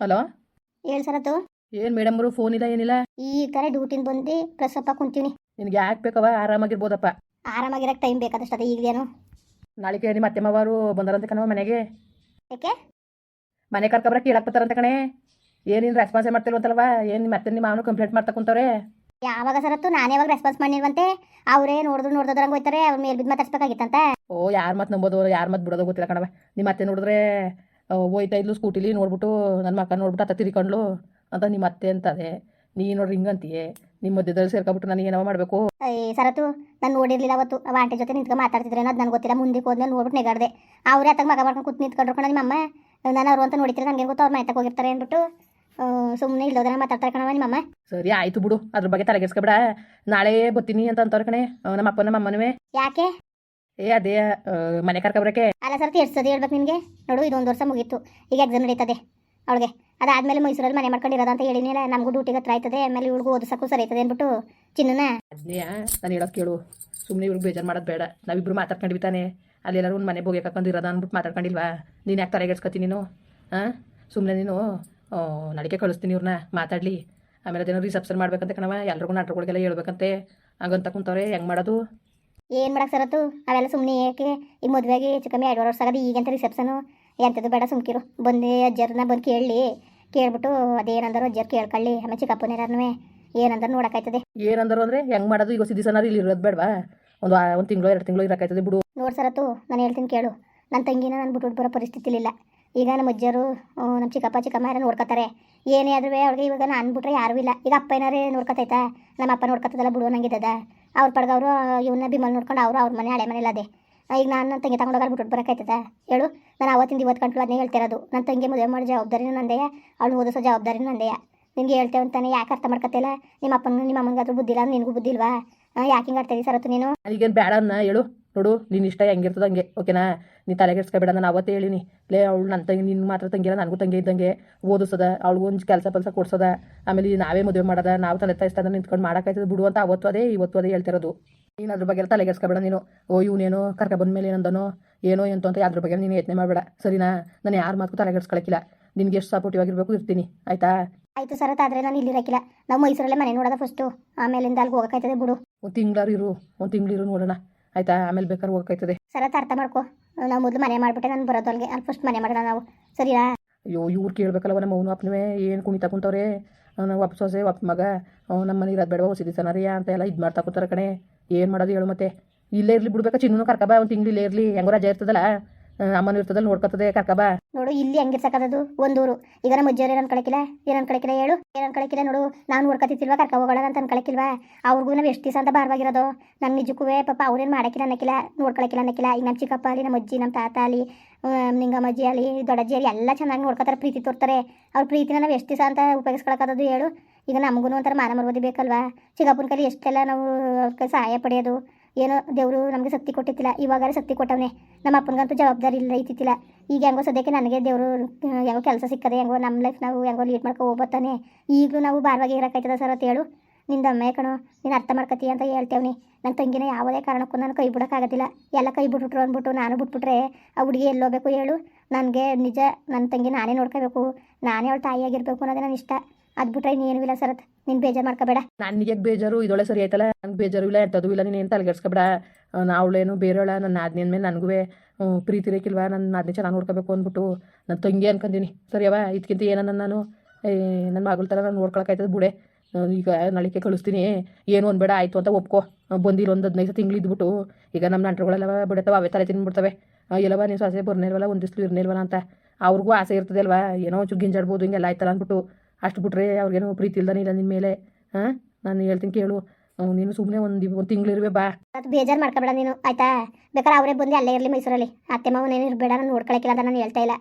Hello? ಹೇಳಿ ಸರತ್ತು ಏನ್ ಮೇಡಮ್ರು phone ಇಲ್ಲ ಏನಿಲ್ಲ? ಈ ಕಡೆ ಡ್ಯೂಟಿನ ಬಂದು ಅಪ್ಪ ಕುಂತೀವಿ ನಿನ್ಗೆ ಯಾಕೆ ಬೇಕವ ಆರಾಮಾಗಿರ್ಬೋದಪ್ಪ. ಆರಾಮಾಗಿರಕ್ಕೆ ಟೈಮ್ ಬೇಕಾದಷ್ಟು ಅದೇ ಈಗೇನು ನಾಳೆಗೆ ನಿಮ್ಮ ಅತ್ತೆಮ್ಮವರು ಬಂದಾರಂತ ಕಣವ ಮನೆಗೆ. ಯಾಕೆ? ಮನೆ ಕರ್ಕೊಬ್ರ ಕೇಳಕ್ ಬರ್ತಾರಂತ ಕಣೆ. ಏನಿನ್ ರೆಸ್ಪಾನ್ಸ್ ಮಾಡ್ತಿಲ್ವಂತಲ್ವ ಏನು ನಿಮ್ಮ ಅತ್ತೆ ನಿಮ್ಮ ಅವನು ಕಂಪ್ಲೇಂಟ್ ಮಾಡ್ತಾ ಕುಂತವ್ರೆ? ಯಾವಾಗ ಸರತ್ತು ನಾನು ಯಾವಾಗ ರೆಸ್ಪಾನ್ಸ್ ಮಾಡಿಲ್ವಂತೆ ಅವರೇ ನೋಡಿದ್ರು ನೋಡ್ದದ್ರಂಗೆ ಹೋಯ್ತಾರೆ ಅವ್ರ ಮೇಲೆ ಬಿದ್ದು ಮಾತಾಡ್ಸ್ಬೇಕಾಗಿತ್ತಂತ. ಓ ಯಾರು ಮತ್ತೆ ನಂಬೋದು? ಯಾರು ಮತ್ತೆ ಬಿಡೋದು ಗೊತ್ತಿಲ್ಲ ಕಣವ ನಿಮ್ಮ ಅತ್ತೆ ನೋಡಿದ್ರೆ ಹೋಯ್ತಾ ಇದ್ಲು ಸ್ಕೂಟಿಲಿ ನೋಡ್ಬಿಟ್ಟು ನನ್ನ ಮಕ್ಕ ನೋಡ್ಬಿಟ್ಟು ಅತ್ತ ತಿರ್ಕೊಂಡ್ಲು. ಅಂತ ನಿಮ್ಮ ಅತ್ತೆ ಅಂತದೆ. ನೀ ನೋಡ್ರಿ ಹಿಂಗಂತೀಯೇ. ನಿಮ್ಮ ಮಧ್ಯದಲ್ಲಿ ಸೇರ್ಕೊಬಿಟ್ಟು ನಾನು ಏನೋ ಮಾಡಬೇಕು? ಏ ಸರತ್ತು ನಾನು ನೋಡಿರ್ಲಿಲ್ಲ ಅವತ್ತು. ಅವ ಆಂಟಿ ಜೊತೆ ನಿಂತ್ಕೊಂಡು ಮಾತಾಡ್ತಿದ್ರೆ ಅದು ನನಗೆ ಗೊತ್ತಿಲ್ಲ. ಮುಂದಕ್ಕೆ ಹೋದ್ಮೇಲೆ ನೋಡ್ಬಿಟ್ಟು ನೆಗಾಡ್ದೆ. ಅವ್ರೇ ಅತ್ತಾಗ ಮಗ ಮಾಡ್ಕೊಂಡು ಕೂತ್ ನಿಂತ್ಕೊಂಡ್ರು ನಿಮ್ಮ ಅಮ್ಮ ನಾನು ಅವ್ರು ಅಂತ ನೋಡಿದ್ರೆ ನನಗೆ ಗೊತ್ತು ಅವ್ರ ಮನೆ ತಗ ಹೋಗಿರ್ತಾರೆ ಅಂದ್ಬಿಟ್ಟು ಸುಮ್ಮನೆ ಇಲ್ಲೋದ್ರೆ ಮಾತಾಡ್ತಾರೆ ಕಣವ ನಿಮ್ಮಮ್ಮ. ಸರಿ ಆಯ್ತು ಬಿಡು. ಅದ್ರ ಬಗ್ಗೆ ತಲೆಗೆಡ್ಸ್ಕೊಬೇಡ. ನಾಳೆ ಬರ್ತೀನಿ ಅಂತ ಅಂತಾರೆ ಕಣೆ. ನಮ್ಮ ಅಪ್ಪ ನಮ್ಮ ಅಮ್ಮನವೇ ಯಾಕೆ? ಏ ಅದೇ ಮನೆ ಕರ್ಕೊಬ್ರಕ್ಕೆ. ಅಲ್ಲ ಸರ್ತಿ ಎಷ್ಟು ಸತಿ ಹೇಳ್ಬೇಕು ನಿನಗೆ? ನೋಡು ಇದೊಂದು ವರ್ಷ ಮುಗೀತು. ಈಗ ಎಕ್ಸಾಮ್ ನಡೀತದೆ ಅವಳಿಗೆ. ಅದಾದ್ಮೇಲೆ ಮೈಸೂರಲ್ಲಿ ಮನೆ ಮಾಡ್ಕೊಂಡಿರೋದು ಅಂತ ಹೇಳಿನಿಲ್ಲ ನಮಗೂ ಡ್ಯೂಟಿಗೆ ಹತ್ರ ಆಯ್ತದೆ ಆಮೇಲೆ ಇವಳಿಗೂ ಓದಿಸಕ್ಕೂ ಸರಿ ಆಯ್ತದೆ ಅಂದ್ಬಿಟ್ಟು ಚಿನ್ನನ. ಅದನ್ನೇ ನಾನು ಹೇಳೋದು ಕೇಳು. ಸುಮ್ಮನೆ ಇವ್ರಿಗೆ ಬೇಜಾರು ಮಾಡೋದು ಬೇಡ. ನಾವಿಬ್ರು ಮಾತಾಡ್ಕೊಂಡ್ವಿ ತಾನೆ ಅಲ್ಲಿ ಎಲ್ಲರೂ ಒಂದು ಮನೆ ಬೋಗೆ ಹಾಕೊಂಡಿರೋದ ಅಂದ್ಬಿಟ್ಟು ಮಾತಾಡ್ಕೊಂಡಿಲ್ವಾ? ನೀನು ಯಾಕೆ ತಲೆಗೆಡ್ಸ್ಕೊತೀನಿ ನೀನು? ಹಾಂ ಸುಮ್ಮನೆ ನೀನು ನಡಿಕೆ ಕಳಿಸ್ತೀನಿ ಇವ್ರನ್ನ ಮಾತಾಡಲಿ. ಆಮೇಲೆ ಅದೇನೋ ರಿಸೆಪ್ಷನ್ ಮಾಡ್ಬೇಕಂತ ಕಣವ ಎಲ್ರಿಗೂ ನಾಟಕಗಳಿಗೆಲ್ಲ ಹೇಳ್ಬೇಕಂತೆ. ಹಂಗಂತ ಕುಂತವ್ರೆ ಹೆಂಗೆ ಮಾಡೋದು? ಏನು ಮಾಡಕ್ಕೆ ಸರತ್ತು ಅವೆಲ್ಲ ಸುಮ್ಮನೆ ಏಕೆ ಈ ಮದುವೆಗೆ ಹೆಚ್ಚು ಕಮ್ಮಿ ಎರಡು ವರ್ಷ ಆಗದೆ ಈಗಂತ ರಿಸೆಪ್ಷನು? ಎಂಥದ್ದು ಬೇಡ ಸುಮ್ಕಿರು. ಬಂದು ಅಜ್ಜರ್ನ ಬಂದು ಕೇಳಲಿ. ಕೇಳ್ಬಿಟ್ಟು ಅದೇನಂದರು ಅಜ್ಜರ್ ಕೇಳ್ಕೊಳ್ಳಿ. ಆಮೇಲೆ ಚಿಕ್ಕಪ್ಪನೇರನು ಏನಂದ್ರೆ ನೋಡೋಕ್ಕಾಯ್ತದೆ. ಏನಂದರು ಅಂದರೆ ಹೆಂಗೆ ಮಾಡೋದು? ಈಗ ಸಿದ್ದಿ ಸನಾರು ಇಲ್ಲಿ ಇರೋದು ಬೇಡವಾ? ಒಂದು ಒಂದು ತಿಂಗಳು ಎರಡು ತಿಂಗಳು ಇರೋಕ್ಕಾಯ್ತದೆ ಬಿಡು. ನೋಡಿ ಸರತ್ತು ನಾನು ಹೇಳ್ತೀನಿ ಕೇಳು. ನನ್ನ ತಂಗಿನ ನಾನು ಬಿಟ್ಬಿಟ್ಟು ಬರೋ ಪರಿಸ್ಥಿತಿಲಿಲ್ಲ. ಈಗ ನಮ್ಮ ಅಜ್ಜರು ನಮ್ಮ ಚಿಕ್ಕಪ್ಪ ಚಿಕ್ಕಮ್ಮ ಯಾರು ನೋಡ್ಕೊತಾರೆ. ಏನೇ ಆದ್ರೂ ಅವ್ರಿಗೆ ಇವಾಗ ನಾನು ಬಿಟ್ರೆ ಯಾರೂ ಇಲ್ಲ. ಈಗ ಅಪ್ಪ ಏನಾರೇ ನೋಡ್ಕೊತೈತಾ ನಮ್ಮ ಅಪ್ಪ ನೋಡ್ಕೊತದಲ್ಲ ಬಿಡು ನಂಗಿದ್ದದ ಅವ್ರ ಅವರು ಇವನ್ನ ಬಿಮಲ್ ನೋಡ್ಕೊಂಡು ಅವರು ಅವ್ರ ಮನೆ, ಹಳೆ ಮನೇಲಿ ಅದೇ ಈಗ ನಾನು ನನ್ನ ತಂಗಿ ತಗೊಂಡೋಗಿ ಬಿಟ್ಟು ಬರೋಕ್ಕಾಯ್ತದ ಹೇಳು. ನಾನು ಅವತ್ತಿಂದ ಇವತ್ತು ಗಂಟಲು ಅದನ್ನೇ ಹೇಳ್ತಿರೋದು. ನನ್ನ ತಂಗಿ ಮದುವೆ ಮಾಡೋ ಜವಾಬ್ದಾರಿನೂ ನಂದೆಯ? ಅವಳು ಓದಿಸೋ ಜವಾಬ್ದಾರಿನೂ ನಂದೆಯ? ನಿಮಗೆ ಹೇಳ್ತೇವೆ ಅಂತಾನೆ ಯಾಕೆ ಅರ್ಥ ಮಾಡ್ಕೊತಿಲ್ಲ ನಿಮ್ಮ ಅಪ್ಪನ ನಿಮ್ಮ ಅಮ್ಮನಿಗಾದ್ರೂ ಬುದ್ಧಿ ಇಲ್ಲ ನಿನಗೂ ಬುದ್ಧಿ ಇಲ್ವಾ? ಯಾಕೆ ಹಿಂಗೆ ಆಡ್ತಾ ಸರತ್ತು ನೀನು? ನನಗೇನು ಬೇಡ ಅನ್ನ ಹೇಳು. ನೋಡು ನಿನ್ನ ಇಷ್ಟ ಹೆಂಗಿರ್ತದ ಹಂಗೆ ಓಕೆನಾ ನೀ? ತಲೆಗೆಡ್ಸ್ಕೊಬೇಡ ನಾನು ಅವತ್ತೇ ಹೇಳಿನಿ. ಲೇ ಅವಳು ನನ್ನ ತಂಗಿ ನಿನ್ನ ಮಾತ್ರ ತಂಗಿಲ್ಲ ನನಗೂ ತಂಗಿ ಇದ್ದಂಗೆ ಓದಿಸದ ಅವಳಿಗೂ ಒಂದು ಕೆಲಸ ಪಲ್ಸ ಕೊಡ್ಸೋದ. ಆಮೇಲೆ ನಾವೇ ಮದುವೆ ಮಾಡೋದ ನಾವು ತಲೆ ತಾಯಿಸ್ತಾನೆ ನಿಂತ್ಕೊಂಡು ಮಾಡೋಕ್ಕಾಯ್ತದೆ ಬಿಡು ಅಂತ ಅವತ್ತು ಅದೇ ಇವತ್ತು ಅದೇ ಹೇಳ್ತಿರೋದು. ನೀನು ಅದ್ರ ಬಗ್ಗೆ ತಲೆಗೆಡ್ಸ್ಕೊಬೇಡ ನೀನು. ಓ ಇವನೇನೋ ಕರ್ಕ ಬಂದ್ಮೇಲೆ ಏನಂದನೋ? ಏನೋ ಎಂತ ಅಂತ ಅದ್ರ ಬಗ್ಗೆ ನೀನು ಯತ್ನೆ ಮಾಡಬೇಡ ಸರಿನಾ? ನಾನು ಯಾರ ಮಾತು ತಲೆಗೆಡ್ಸ್ಕೊಳಕ್ಕಿಲ್ಲ ನಿನ್ಗೆ ಎಷ್ಟು ಸಪೋರ್ಟಿವ್ ಆಗಿರ್ಬೇಕು ಇರ್ತೀನಿ ಆಯ್ತಾ? ಆಯ್ತು ಸರತ್ ಆದರೆ ನಾನು ಇಲ್ಲಿರಕ್ಕಿಲ್ಲ. ನಾವು ಮೈಸೂರಲ್ಲೇ ಮನೆ ನೋಡೋದ ಫಸ್ಟು ಆಮೇಲಿಂದ ಅಲ್ಲಿಗೆ ಹೋಗೋಕಾಯ್ತದೆ ಬಿಡು. ಒಂದು ತಿಂಗಳಾರು ಇರು ಒಂದು ತಿಂಗಳಿರು ನೋಡೋಣ. ಆಯ್ತಾ? ಆಮೇಲೆ ಬೇಕಾದ್ರೆ ಹೋಗೋಕ್ಕಾಯ್ತದೆ ಸರತ್ ಅರ್ಥ ಮಾಡ್ಕೊ. ನಾವು ಮೊದಲು ಮನೆ ಮಾಡ್ಬಿಟ್ಟೆ ನಾನು ಬರೋದು ಅಲ್ಲಿಗೆ ಅಲ್ಲಿ ಫಸ್ಟ್ ಮನೆ ಮಾಡೋಣ ನಾವು. ಸರಿಯಾ ಅಯ್ಯೋ ಇವ್ರು ಕೇಳ್ಬೇಕಲ್ಲವ ನಮ್ಮ ಅವನು ಅಪ್ಪನೇ ಏನು ಕುಣಿತಾ ಕುಂತವ್ರೆ? ನಾವು ಒಪ್ಪ ಸೊಸೆ ಒಪ್ಪ ಮಗ. ನಮ್ಮ ಮನೆ ಇರೋದು ಬೇಡವ ಹೊಸಿದಿ ಸನರಿಯ ಅಂತ ಎಲ್ಲ ಇದು ಮಾಡ್ತಾ ಕೂತಾರೆ ಕಣೆ. ಏನು ಮಾಡೋದು ಹೇಳು ಮತ್ತೆ. ಇಲ್ಲೇ ಇರಲಿ ಬಿಡ್ಬೇಕಾ ಚಿನ್ನೂ ಕರ್ಕಬ ಒಂದು ತಿಂಗಳು ಇಲ್ಲೇ ಇರಲಿ. ಹೆಂಗೋ ರಜೆ ಇರ್ತದಲ್ಲ. ಅಮ್ಮನ ಇರ್ತದ ನೋಡ್ಕೊತದೆ ಕರ್ಕಬಾ ನೋಡು, ಇಲ್ಲಿ ಹೆಂಗಿರ್ಸಕ್ಕದದು ಒಂದೂರು. ಈಗ ನಮ್ಮ ಅಜ್ಜಿಯವ್ರು ಏನನ್ ಕಳಕಿಲ್ಲ? ಏನನ್ ಅನ್ಕೊಳಕಿಲ್ಲ ಹೇಳು? ಏನನ್ ಕಳಕಿಲ್ಲ ನೋಡು, ನಾನು ನೋಡ್ಕೊತಿಲ್ವಾ ಕರ್ಕ ಹೋಗೋಣ ಅಂತ ಅನ್ಕೊಳಕಿಲ್ವ ಅವ್ರಿಗೂ ನಾವು ಎಷ್ಟು ದಿವಸ ಅಂತ ಭಾರವಾಗಿರೋದು. ನನ್ನ ನಿಜಕ್ಕೂ ಪಾಪ ಅವ್ರೇನು ಮಾಡಕ್ಕಿಲ್ಲ ಅನ್ನಕ್ಕಿಲ್ಲ ನೋಡ್ಕೊಳಕಿಲ್ಲ ಅನ್ನಕ್ಕಿಲ್ಲ ಈಗ ನಮ್ಮ ಚಿಕ್ಕಪ್ಪ ಅಲ್ಲಿ ನಮ್ಮ ಅಜ್ಜಿ ನಮ್ಮ ತಾತ ಅಲ್ಲಿ ನಿಂಗಮ್ಮ ಅಜ್ಜಿ ಅಲ್ಲಿ ದೊಡ್ಡಜ್ಜಿ ಅಲ್ಲಿ ಎಲ್ಲ ಚೆನ್ನಾಗಿ ನೋಡ್ಕೊತಾರೆ, ಪ್ರೀತಿ ತೋರ್ತಾರೆ. ಅವ್ರ ಪ್ರೀತಿನ ನಾವು ಎಷ್ಟು ದಿವಸ ಅಂತ ಉಪಯೋಗಿಸ್ಕೊಳಕ್ಕದು ಹೇಳು. ಈಗ ನಮಗೂ ಒಂಥರ ಮಾನ ಮರ್ಬೋದಿ ಬೇಕಲ್ವಾ? ಚಿಕ್ಕಪ್ಪನ ಕೈಲಿ ಎಷ್ಟೆಲ್ಲ ನಾವು ಅವ್ರ ಸಹಾಯ ಪಡೆಯೋದು. ಏನೋ ದೇವರು ನಮಗೆ ಶಕ್ತಿ ಕೊಟ್ಟಿತ್ತಿಲ್ಲ, ಇವಾಗಾರ ಶಕ್ತಿ ಕೊಟ್ಟವನೇ. ನಮ್ಮ ಅಪ್ಪನಿಗಂತೂ ಜವಾಬ್ದಾರಿ ಇಲ್ಲ ಇತ್ತಿಲ್ಲ ಈಗ ಹೆಂಗೋ ಸದ್ಯಕ್ಕೆ ನನಗೆ ದೇವರು, ಹೆಂಗೋ ಕೆಲಸ ಸಿಕ್ಕದೆ, ಹೆಂಗೋ ನಮ್ಮ ಲೈಫ್ ನಾವು ಹೆಂಗೋ ಲೀಡ್ ಮಾಡ್ಕೊ ಹೋಗ್ಬರ್ತಾನೆ ಈಗಲೂ ನಾವು ಭಾರವಾಗಿ ಇರೋಕ್ಕಾಯ್ತದ ಸರ್ ಅಂತ ಹೇಳು. ನಿಂದ ಅಮ್ಮ ಕಣೋ, ನೀನು ಅರ್ಥ ಮಾಡ್ಕತಿ ಅಂತ ಹೇಳ್ತೇವ್ನಿ ನನ್ನ ತಂಗಿನ ಯಾವುದೇ ಕಾರಣಕ್ಕೂ ನಾನು ಕೈ ಬಿಡೋಕ್ಕಾಗೋದಿಲ್ಲ ಎಲ್ಲ ಕೈ ಬಿಟ್ಬಿಟ್ರು ಅಂದ್ಬಿಟ್ಟು ನಾನು ಬಿಟ್ಬಿಟ್ರೆ ಆ ಹುಡುಗಿ ಎಲ್ಲೋಗ್ಬೇಕು ಹೇಳು. ನನಗೆ ನಿಜ ನನ್ನ ತಂಗಿ ನಾನೇ ನೋಡ್ಕೋಬೇಕು. ನಾನೇ ಅವಳ ತಾಯಿಯಾಗಿರ್ಬೇಕು ಅನ್ನೋದೇ ನನ್ನ ಇಷ್ಟ. ಅದು ಬಿಟ್ರೆ ಇನ್ನೇನು ಇಲ್ಲ ಸರತ್. ನೀನು ಬೇಜಾರು ಮಾಡ್ಕೋಬೇಡ. ನನಗೆ ಬೇಜಾರು ಇದೊಳೆ ಸರಿ ಆಯ್ತಲ್ಲ? ನಂಗೆ ಬೇಜಾರು ಇಲ್ಲ ಎಂಥದ್ದು ಇಲ್ಲ. ನೀನು ಏನು ತಲೆಗೆಡ್ಸ್ಕೊಬೇಡ ಅವಳೇನು ಬೇರೆಯವಳ. ನನ್ನ ಆದ್ನಿ ಮೇಲೆ ನನಗೂ ಪ್ರೀತಿ ರೇಕಿಲ್ವಾ ನನ್ನ ಆದ್ನಿ ಚೆನ್ನಾಗಿ ನೋಡ್ಕೋಬೇಕು ಅಂದ್ಬಿಟ್ಟು ನನ್ನ ತಂಗಿ ಅನ್ಕೊಂತೀನಿ ಸರಿಯವ ಇದಕ್ಕಿಂತ ಏನನ್ನ ನಾನು? ನನ್ನ ಮಗಳ ಥರ ನಾನು ನೋಡ್ಕೊಳಕ್ಕಾಯ್ತದ ಬುಡೆ. ಈಗ ನಳಿಕೆ ಕಳಿಸ್ತೀನಿ. ಏನು ಬೇಡ ಆಯಿತು ಅಂತ ಒಪ್ಕೋ. ಬಂದಿರೋ ಒಂದು ಹದಿನೈದು ತಿಂಗಳು ಇದ್ಬಿಟ್ಟು. ಈಗ ನಮ್ಮ ನಂಟರುಗಳೆಲ್ಲ ಬಿಡುತ್ತವೆ, ಅವೇ ತಲೆ ತಿನ್ಬಿಡ್ತವೆ. ಎಲ್ಲವ ನೀವು ಸೊಸೆ ಬರ್ನಿಲ್ವಲ್ಲ ಒಂದು ದಿವ್ಸ ಇರ್ನಿಲ್ವಲ್ಲ ಅಂತ. ಅವ್ರಿಗೂ ಆಸೆ ಇರ್ತದೆ ಅಲ್ವಾ? ಏನೋ ಒಂಚೂರು ಗಿಂಜಾಡ್ಬೋದು, ಹಿಂಗೆಲ್ಲ ಆಯ್ತಲ್ಲ ಅಂದ್ಬಿಟ್ಟು. ಅಷ್ಟು ಬಿಟ್ರೆ ಅವ್ರಿಗೇನೋ ಪ್ರೀತಿ ಇಲ್ದಾನೆ ಇಲ್ಲ ನಿನ್ನ ಮೇಲೆ. ಹಾಂ, ನಾನು ಹೇಳ್ತೀನಿ ಕೇಳು. ನೀನು ಸುಮ್ಮನೆ ಒಂದು ಒಂದು ಇರ್ಬೇ ಬಾ. ಅದು ಬೇಜಾರು ಮಾಡ್ಕೋಬೇಡ ನೀನು, ಆಯ್ತಾ? ಬೇಕಾದ್ರೆ ಅವರೇ ಬಂದು ಅಲ್ಲೇ ಇರಲಿ ಮೈಸೂರಲ್ಲಿ. ಅತ್ತೆ ಮಾವನೇನು ಇರಬೇಡ, ನಾನು ನೋಡ್ಕೊಳಕ್ಕಿಲ್ಲ ಅಂತ ನಾನು ಹೇಳ್ತಾ ಇಲ್ಲ.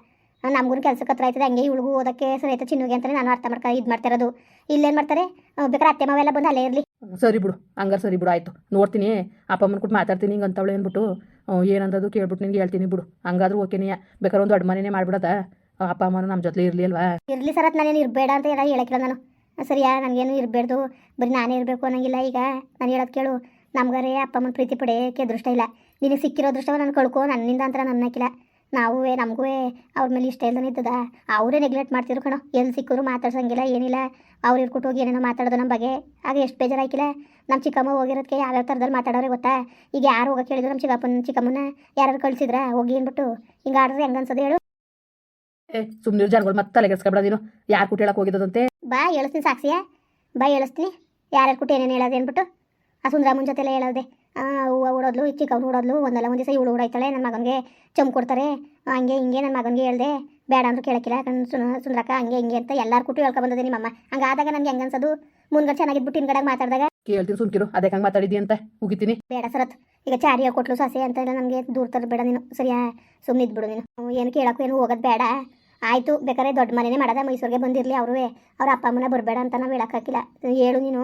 ನಮಗೂ ಕೆಲಸಕ್ಕೆ ಹತ್ರ ಆಯ್ತದೆ. ಹಂಗೆ ಇವಳಿಗೂ ಓದಕ್ಕೆ ಸರಿ ಆಯ್ತು ಚಿನ್ನುಗೆ ಅಂತಲೇ ನಾನು ಅರ್ಥ ಮಾಡ್ಕೊ ಇದು ಮಾಡ್ತಾ ಇರೋದು ಇಲ್ಲೇನು ಮಾಡ್ತಾರೆ? ಬೇಕಾದ್ರೆ ಅತ್ತೆ ಮಾವೆಲ್ಲ ಬಂದು ಅಲ್ಲೇ ಇರಲಿ. ಸರಿ ಬಿಡು. ಹಂಗಾರೆ ಸರಿ ಬಿಡು. ಆಯಿತು. ನೋಡ್ತೀನಿ. ಅಪ್ಪ ಅಮ್ಮನ ಕೊಟ್ಟು ಮಾತಾಡ್ತೀನಿ. ಹಿಂಗೆ ಅಂತವಳೆ ಅಂದ್ಬಿಟ್ಟು ಏನಂದದು ಕೇಳ್ಬಿಟ್ಟು ನಿಂಗೆ ಹೇಳ್ತೀನಿ ಬಿಡು. ಹಂಗಾದ್ರೂ ಓಕೆನೇ ಬೇಕಾದ್ರೆ ಒಂದು ದೊಡ್ಡ ಮನೆನೇ ಮಾಡ್ಬಿಡತ್ತ ಅಪ್ಪ ಅಮ್ಮನ ನಮ್ಮ ಜೊತೆ ಇರಲಿ ಅಲ್ವಾ? ಇರಲಿ ಸರ್. ಅದು ನಾನೇನು ಇರಬೇಡ ಅಂತ ಎಲ್ಲ ಹೇಳಕ್ಕಿಲ್ಲ ನಾನು. ಸರಿಯಾ? ನನಗೇನು ಇರಬೇಡ್ದು. ಬರೀ ನಾನೇ ಇರಬೇಕು ಅನ್ನೋಂಗಿಲ್ಲ ಈಗ. ನಾನು ಹೇಳೋದು ಕೇಳು. ನಮ್ಗಾರೆ ಅಪ್ಪ ಅಮ್ಮನ ಪ್ರೀತಿ ಪಡೆಯೋಕ್ಕೆ ಅದೃಷ್ಟ ಇಲ್ಲ. ನಿನಗೆ ಸಿಕ್ಕಿರೋ ಅದೃಷ್ಟವ ನಾನು ಕಳ್ಕೊ. ನನ್ನಿಂದ ಅಂತ ನನ್ನ ಹಾಕಿಲ್ಲ ನಾವು ನಮಗೂ ಅವ್ರ ಮೇಲೆ ಇಷ್ಟ ಇಲ್ಲದೇ ಇದ್ದದ. ಅವರೇ ನೆಗ್ಲೆಕ್ಟ್ ಮಾಡ್ತಿದ್ರು ಕಣೋ. ಎಲ್ಲಿ ಸಿಕ್ಕರು ಮಾತಾಡ್ಸಂಗಿಲ್ಲ ಏನಿಲ್ಲ. ಅವ್ರು ಇರ್ಕೊಟ್ಟು ಹೋಗಿ ಏನೇನೋ ಮಾತಾಡೋದು ನಮ್ಮ ಬಗ್ಗೆ ಆಗ ಎಷ್ಟು ಬೇಜಾರಾಯ್ಕಿಲ್ಲ. ನಮ್ಮ ಚಿಕ್ಕಮ್ಮ ಹೋಗಿರೋದಕ್ಕೆ ಯಾವ್ಯಾವ ಥರದಲ್ಲಿ ಮಾತಾಡೋರೆ ಗೊತ್ತಾ? ಈಗ ಯಾರು ಹೋಗಕ್ಕೆ ಹೇಳಿದ್ರು ನಮ್ಮ ಚಿಕ್ಕಪ್ಪನ ಚಿಕ್ಕಮ್ಮನ ಯಾರು ಕಳಿಸಿದ್ರ? ಹೋಗಿ ಅಂದ್ಬಿಟ್ಟು ಹಿಂಗೆ ಆಡಿದ್ರೆ ಹೆಂಗ ಅನ್ಸೋದು ಹೇಳು. ಏ ಸುಮ್ಮನೆ ಜನಗಳು ಮತ್ತೆ ತಲೆಗೆಡ್ಸ್ಕೊಬೇಡ ನೀನು. ಯಾರು ಕುಟ್ಟಿ ಹೇಳಕ್ಕೆ ಹೋಗಿದ್ದದಂತೆ? ಬಾ ಹೇಳಿಸ್ತೀನಿ ಸಾಕ್ಷಿಯ ಬಾ ಹೇಳಿಸ್ತೀನಿ ಯಾರ್ಯಾರು ಕುಟ್ಟಿ ಏನೇನು ಹೇಳೋದು ಅಂದ್ಬಿಟ್ಟು ಆ ಸುಂದರಮ್ಮನ ಜೊತೆಲ್ಲ ಹೇಳೋದೆ. ಹೂವು ಓಡೋದ್ಲು ಚಿಕ್ಕವ್ನು ಓಡೋದ್ಲು ಒಂದಲ್ಲ ಒಂದು ದಿವಸ ಇವಳು ಓಡಾಯ್ತಾಳೆ ನನ್ನ ಮಗನಿಗೆ ಚಮ್ ಕೊಡ್ತಾರೆ. ಹಂಗೆ ಹಿಂಗೆ ನನ್ನ ಮಗನಿಗೆ ಹೇಳ್ದೆ ಬೇಡ ಅಂದ್ರೂ ಕೇಳಕ್ಕಿಲ್ಲ ಸುನ ಸುಂದ್ರಕ್ಕ ಹಂಗೆ ಹಿಂಗೆ ಅಂತ ಎಲ್ಲರೂ ಕುಟು ಹೇಳ್ಕೊ ಬಂದದೆ ನಿಮ್ಮಮ್ಮ. ಹಂಗಾದಾಗ ನನ್ಗೆ ಹೆಂಗೆ ಅನ್ಸೋದು? ಮುಂದ್ಗಡೆ ಚೆನ್ನಾಗಿದ್ಬಿಟ್ಟು ಹಿಂದ್ಗಡೆ ಮಾತಾಡಿದಾಗ ಕೇಳ್ತೀನಿ ಸುಮ್ಕಿರು ಅದೇ ಹಂಗೆ ಮಾತಾಡಿದ್ದಿ ಅಂತ ಉಗಿತೀನಿ. ಬೇಡ ಸರತ್ ಈಗ ಚಾರಿ ಹೇಳ್ಕೊಟ್ಲು ಸೊಸೆ ಅಂತ ಎಲ್ಲ ನನಗೆ ದೂರ ತರ ಬೇಡ ನೀನು ಸರಿಯಾ? ಸುಮ್ಮನೆ ಇದ್ಬಿಡು ನೀನು. ಏನು ಕೇಳಕ್ಕೂ ಏನು ಹೋಗೋದು ಬೇಡ. ಆಯಿತು ಬೇಕಾದ್ರೆ ದೊಡ್ಡ ಮನೆನೇ ಮಾಡದ ಮೈಸೂರಿಗೆ ಬಂದಿರಲಿ ಅವರು ಅವ್ರ ಅಪ್ಪ ಅಮ್ಮನ ಬರಬೇಡ ಅಂತ ನಾವು ಹೇಳೋಕ್ಕಾಗಿಲ್ಲ ಹೇಳು ನೀನು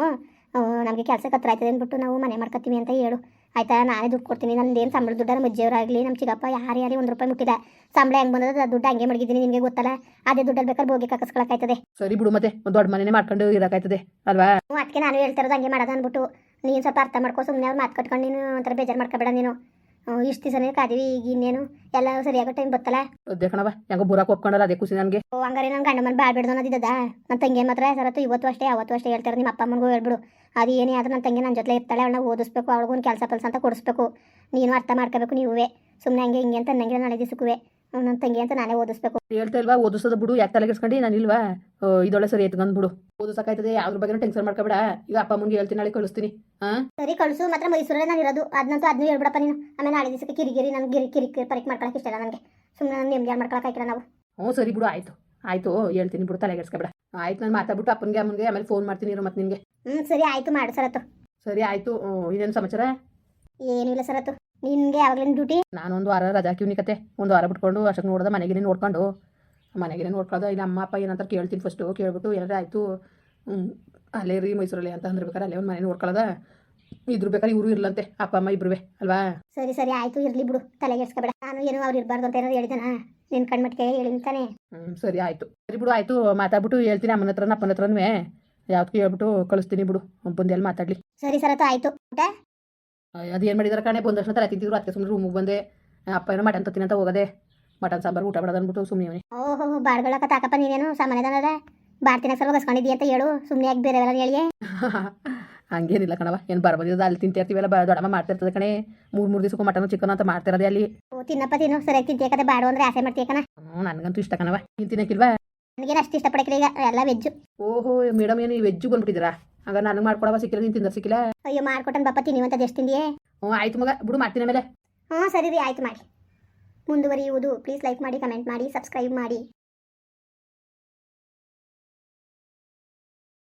ನಮಗೆ ಕೆಲಸ ಹತ್ರ ಆಯ್ತದೆ ಅಂದ್ಬಿಟ್ಟು ನಾವು ಮನೆ ಮಾಡ್ಕೊತೀವಿ ಅಂತ ಹೇಳು. ಆಯ್ತಾ ನಾನೇ ದುಡ್ಡು ಕೊಡ್ತೀನಿ ಏನು ಸಂಬಳ ದುಡ್ಡು ನಮ್ಮ ಅಜ್ಜಿಯವರಾಗಲಿ ನಮ್ಮ ಚಿಕ್ಕಪ್ಪ ಯಾರು ಯಾರೇ ಒಂದು ರೂಪಾಯಿ ಮುಟ್ಟಿದ. ಸಂಬಳ ಹೆಂಗೆ ಬಂದದ ದುಡ್ಡು ಹಂಗೆ ಮಡಗಿದ್ದೀನಿ ನಿಮಗೆ ಗೊತ್ತಲ್ಲ? ಅದೇ ದುಡ್ಡಲ್ಲಿ ಬೇಕಾದ್ರೆ ಹೋಗಿ ಕಕ್ಕಸ್ಕೊಳಕ್ಕಾಯ್ತದೆ. ಸರಿ ಬಿಡು ಮತ್ತೆ ಒಂದು ದೊಡ್ಡ ಮನೆನೇ ಮಾಡ್ಕೊಂಡು ಇರೋಕ್ಕಾಯ್ತದೆ ಅಲ್ವಾ? ಅದಕ್ಕೆ ನಾನು ಹೇಳ್ತಿರೋದು ಹಂಗೆ ಮಾಡೋದು ಅಂದ್ಬಿಟ್ಟು ನೀನು ಸ್ವಲ್ಪ ಅರ್ಥ ಮಾಡ್ಕೊ ಸುಮ್ಮನೆ ಅವ್ರು ಮಾತು ಕಟ್ಕೊಂಡು ನೀನು ಒಂಥರ ಬೇಜಾರು ಮಾಡ್ಕೊಬೇಡ ನೀನು. ಇಷ್ಟು ದಿವಸನೇ ಕಾದಿವಿ ಈಗ ಇನ್ನೇನು? ಎಲ್ಲ ಸರಿಯಾಗೋ ಟೈಮ್ ಬತ್ತಲ್ಲ? ಅದೇ ಕಣವ ಹೆಂಗೋ ಬುರಾಕ್ ಒಪ್ಕೊಂಡಲ್ಲ ಅದೇ ಖುಷಿ ನನಗೆ. ಓ ಹಂಗಾರೆ ನನ್ನ ಗಂಡ ಮನೆ ಬಾಳ್ ಬಿಡ್ದು ಅನ್ನೋದಿದ್ದದ ನನ್ನ ತಂಗಿ ಮಾತ್ರ ಸರತ್ತು ಇವತ್ತು ಅಷ್ಟೇ ಅವತ್ತು ಅಷ್ಟೇ ಹೇಳ್ತಾರೆ ನಿಮ್ಮ ಅಪ್ಪ ಅಮ್ಮನಿಗೂ ಹೇಳ್ಬಿಡು. ಅದು ಏನೇ ಆದ್ರೂ ನನ್ನ ತಂಗಿ ನನ್ನ ಜೊತೆ ಇರ್ತಾಳೆ ಅವಳನ್ನ ಓದಿಸ್ಬೇಕು ಅವಳಿಗೂ ಕೆಲಸ ಕೆಲಸ ಅಂತ ಕೊಡಿಸ್ಬೇಕು. ನೀನು ಅರ್ಥ ಮಾಡ್ಕೋಬೇಕು ನೀವೇ. ಸುಮ್ಮನೆ ಹಂಗೆ ಹಿಂಗೆ ಅಂತ ನನಗೆ ನಾಳೆ ದಿವಸಕ್ಕೂ ನನ್ನ ತಂಗಿ ಅಂತ ನಾನೇ ಓದಿಸ್ಬೇಕು. ಹೇಳ್ತಾ ಇಲ್ವಾ ಓದಿಸೋದು ಬಿಡು ಯಾಕೆ ತಲೆಗೆಡ್ಸ್ಕೊಂಡು ನಾನು ಇಲ್ವಾ? ಇದೊಳ್ಳೆ ಸರಿ ಎತ್ಕೊಂಡ್ ಬಿಡು ಓದಿಸಕ್ಕಾಯ್ತದೆ ಯಾವ್ದ್ರ ಬಗ್ಗೆ ಟೆನ್ಷನ್ ಮಾಡ್ಕೊಬೇಡ. ಈಗ ಅಪ್ಪ ಅಮ್ಮನಿಗೆ ಹೇಳ್ತೀನಿ ನಾಳೆ ಕಳಿಸ್ತೀನಿ. ಹಾಂ ಸರಿ ಕಳಿಸು ಮಾತ್ರ ಮೈಸೂರಲ್ಲೇ ನಾನು ಇರೋದು. ಅದನ್ನಂತೂ ಅದನ್ನೂ ಹೇಳ್ಬಿಡಪ್ಪ ನೀನು. ಆಮೇಲೆ ನಾಳೆ ದಿವಸಕ್ಕೆ ಕಿರಿಕಿರಿ ನನಗೆ ಗಿರಿ ಕಿರಿಕಿರಿ ಪರೀಕ್ಷೆ ಮಾಡ್ಕೊಳಕ್ಕೆ ಇಷ್ಟ ಇಲ್ಲ ನನಗೆ. ಸುಮ್ಮನೆ ನಾನು ನೆಮ್ಮದಿ ಮಾಡ್ಕೊಳಕ್ಕಾಗಿಲ್ಲ ನಾವು. ಹ್ಞೂ ಸರಿ ಬಿಡು ಆಯ್ತು. ಆಯ್ತು ಹೇಳ್ತೀನಿ ಬಿಡು ತಲೆಗೆಡ್ಸ್ಕೊಬೇಡ ಆಯ್ತು ನಾನು ಮಾತಾಡ್ಬಿಟ್ಟು ಅಪ್ಪನಿಗೆ ಅಮ್ಮನಿಗೆ ಆಮೇಲೆ ಫೋನ್ ಮಾಡ್ತೀನಿ ಇರೋ ಮತ್ತೆ ನಿನಗೆ. ಹ್ಞೂ ಸರಿ ಆಯಿತು ಮಾಡು ಸರತ್ತು ಸರಿ ಆಯ್ತು. ಇನ್ನೇನು ಸಮಾಚಾರ? ಏನಿಲ್ಲ ಸರತ್ತು ನಿನಗೆ ಯಾವಾಗಲೂ ಡ್ಯೂಟಿ ನಾನು ಒಂದು ವಾರ ರಜಾ ಹಾಕಿವ್ನಿ ಕತೆ. ಒಂದು ವಾರ ಬಿಟ್ಕೊಂಡು ಅಷ್ಟಕ್ಕೆ ನೋಡ್ದೆ ಮನೆಗೆ ನೋಡ್ಕೊಂಡು. ಮನೆಗೆ ನೋಡ್ಕೊಳ್ಳೋದು ಇಲ್ಲ ಅಮ್ಮ ಅಪ್ಪ ಏನಂತ ಕೇಳ್ತೀನಿ ಫಸ್ಟು ಕೇಳ್ಬಿಟ್ಟು ಏನಾರ ಆಯಿತು ಅಲ್ಲೇ ರೀ ಮೈಸೂರಲ್ಲಿ ಅಂತ ಅಂದ್ರೆ ಬೇಕಾರೆ ಅಲ್ಲೇ ಒಂದು ಮನೆ ನೋಡ್ಕೊಳ್ಳೋದ ಇದ್ರ ಬೇಕಾದ್ರೆ ಇವರು ಇರ್ಲಂತೆ ಅಪ್ಪ ಅಮ್ಮ ಇಬ್ರುವೆ ಅಲ್ವಾ? ಸರಿ ಸರಿ ಆಯಿತು ಇರಲಿ ಬಿಡು ತಲೆಗೆ ಎಡ್ಸ್ಕೊಬೇಡ ನಾನು ಏನು ಅವ್ರು ಇರಬಾರ್ದು ಅಂತ ಏನಾದ್ರು ಹೇಳಿದನ ನಿನ್ನ ಕಣ್ಮಟ್ಟಿಗೆ ಹೇಳಿನಿ ತಾನೆ. ಹ್ಞೂ ಸರಿ ಆಯಿತು. ಸರಿ ಬಿಡು ಆಯಿತು ಮಾತಾಡ್ಬಿಟ್ಟು ಹೇಳ್ತೀನಿ ಅಮ್ಮನ ಹತ್ರನ ಅಪ್ಪನ ಹತ್ರನೂ. ಯಾವ್ದು ಹೇಳ್ಬಿಟ್ಟು ಕಳಿಸ್ತೀನಿ ಬಿಡು ಬಂದು ಎಲ್ಲಿ ಮಾತಾಡಲಿ. ಸರಿ ಸರ್ ಆಯಿತು. ಊಟ ಅದೇನು ಮಾಡಿದಾರೆ ಕಣೆ? ಬಂದ ತಕ್ಷಣ ತಲೆ ತಿಂತಿದ್ರು. ಅದಕ್ಕೆ ಸುಮ್ಮನೆ ರೂಮಿಗೆ ಬಂದೆ. ಅಪ್ಪ ಏನೋ ಮಟನ್ ತತ್ತಿನ ಅಂತ ಹೋಗದೆ. ಮಟನ್ ಸಾಂಬಾರು ಊಟ ಮಾಡೋದು ಅಂದ್ಬಿಟ್ಟು ಸುಮ್ಮನೆ ಓಹೋ ಬಾಡ್ಗಳಕ್ಕ ತಾಕಪ್ಪ ನೀನೇನು? ಸಾಮಾನ್ಯದನದ ಬಾಡ್ತಿನ ಸಲ ಬಸ್ಕೊಂಡಿದ್ದೀಯ ಅಂತ ಹೇಳು. ಸುಮ್ಮನೆ ಯಾಕೆ ಬೇರೆ ಹೇಳಿಯೇ? ಹಂಗೇನಿಲ್ಲ ಕಣವ ಏನು ಬರ್ಬೋದಿಲ್ಲ ಅಲ್ಲಿ ತಿಂತಿರ್ತೀವಲ್ಲ ಬ ದೊಡ್ಡಮ್ಮ ಮಾಡ್ತಿರ್ತದೆ ಕಣೆ. ಮೂರು ಮೂರು ದಿವಸಕ್ಕೂ ಮಟನ್ ಚಿಕನ್ ಅಂತ ಮಾಡ್ತಿರೋದೇ ಅಲ್ಲಿ. ಓ ತಿನ್ನಪ್ಪ ತಿನ್ನು. ಸರಿಯಾಗಿ ತಿಂತೀಯ ಕತೆ? ಬಾಡು ಅಂದ್ರೆ ಆಸೆ ಮಾಡ್ತೀಯ ಕಣ? ಹ್ಞೂ ನನಗಂತೂ ಇಷ್ಟ ಕಣವ ನೀನು ತಿನ್ನಕ್ಕಿಲ್ವಾ? ನನಗೇನು ಅಷ್ಟು ಇಷ್ಟಪಡಕ್ರಿ ಈಗ. ಎಲ್ಲ ವೆಜ್ ಓಹೋ ಮೇಡಮ್ ಏನು ಈ ವೆಜ್ಜು ಬಂದ್ಬಿಟ್ಟಿದ್ದೀರಾ? ಆಗ ನನಗೆ ಮಾಡ್ಕೊಡವ ಸಿಕ್ಕಿಲ್ಲ ನೀನು ತಿಂದ ಸಿಕ್ಕಿಲ್ಲ. ಅಯ್ಯೋ ಮಾಡ್ಕೊಟ್ಟನ್ ಬಪ್ಪ ತಿನ್ನಿವಂಥದ್ದು ಎಷ್ಟು ತಿಂದಿಯೇ? ಹ್ಞೂ ಆಯ್ತು ಮಗ ಬಿಡು ಮಾಡ್ತೀನಿ ಆಮೇಲೆ. ಹ್ಞೂ ಸರಿ ರೀ ಆಯ್ತು ಮಾಡಿ. ಮುಂದುವರಿಯುವುದು ಪ್ಲೀಸ್ ಲೈಕ್ ಮಾಡಿ ಕಮೆಂಟ್ ಮಾಡಿ ಸಬ್ಸ್ಕ್ರೈಬ್ ಮಾಡಿ.